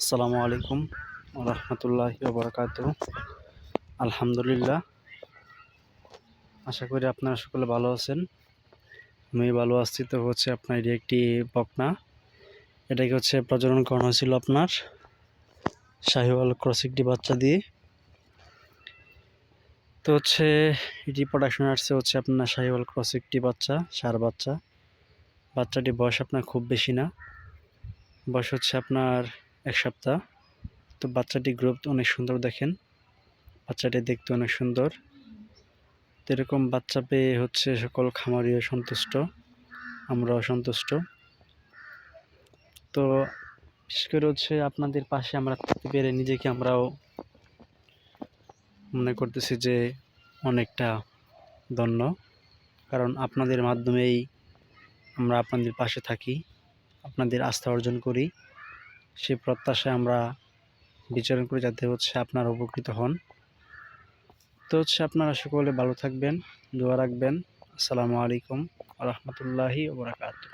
আসসালামু আলাইকুম রহমতুল্লাহ বরকাত আলহামদুলিল্লাহ, আশা করি আপনারা সকলে ভালো আছেন। আমি ভালো আছি তো হচ্ছে আপনার এটি একটি বকনা। এটাকে হচ্ছে প্রজনন করানো হয়েছিল আপনার শাহিওয়াল ক্রস একটি বাচ্চা দিয়ে। তো হচ্ছে এটি প্রোডাকশন আসছে হচ্ছে আপনার শাহিওয়াল ক্রস একটি বাচ্চা, সার বাচ্চা। বাচ্চাটি বয়স আপনার খুব বেশি না। বয়স হচ্ছে আপনার এক সপ্তাহ। তো বাচ্চাটি গ্রোথ অনেক সুন্দর দেখেন। বাচ্চাটি দেখতে অনেক সুন্দর। তো এরকম বাচ্চা পেয়ে হচ্ছে সকল খামারিও সন্তুষ্ট, আমরাও সন্তুষ্ট। তো বিশেষ করে হচ্ছে আপনাদের পাশে আমরা থাকতে পেরে নিজেকে আমরাও মনে করতেছি যে অনেকটা ধন্য। কারণ আপনাদের মাধ্যমেই আমরা আপনাদের পাশে থাকি, আপনাদের আস্থা অর্জন করি। সেই প্রত্যাশায় আমরা বিচরণ করি যাতে হচ্ছে আপনারা উপকৃত হন। তো হচ্ছে আপনারা সকলে ভালো থাকবেন, দোয়া রাখবেন। আসসালামু আলাইকুম রহমতুল্লাহি ওবরাকাতু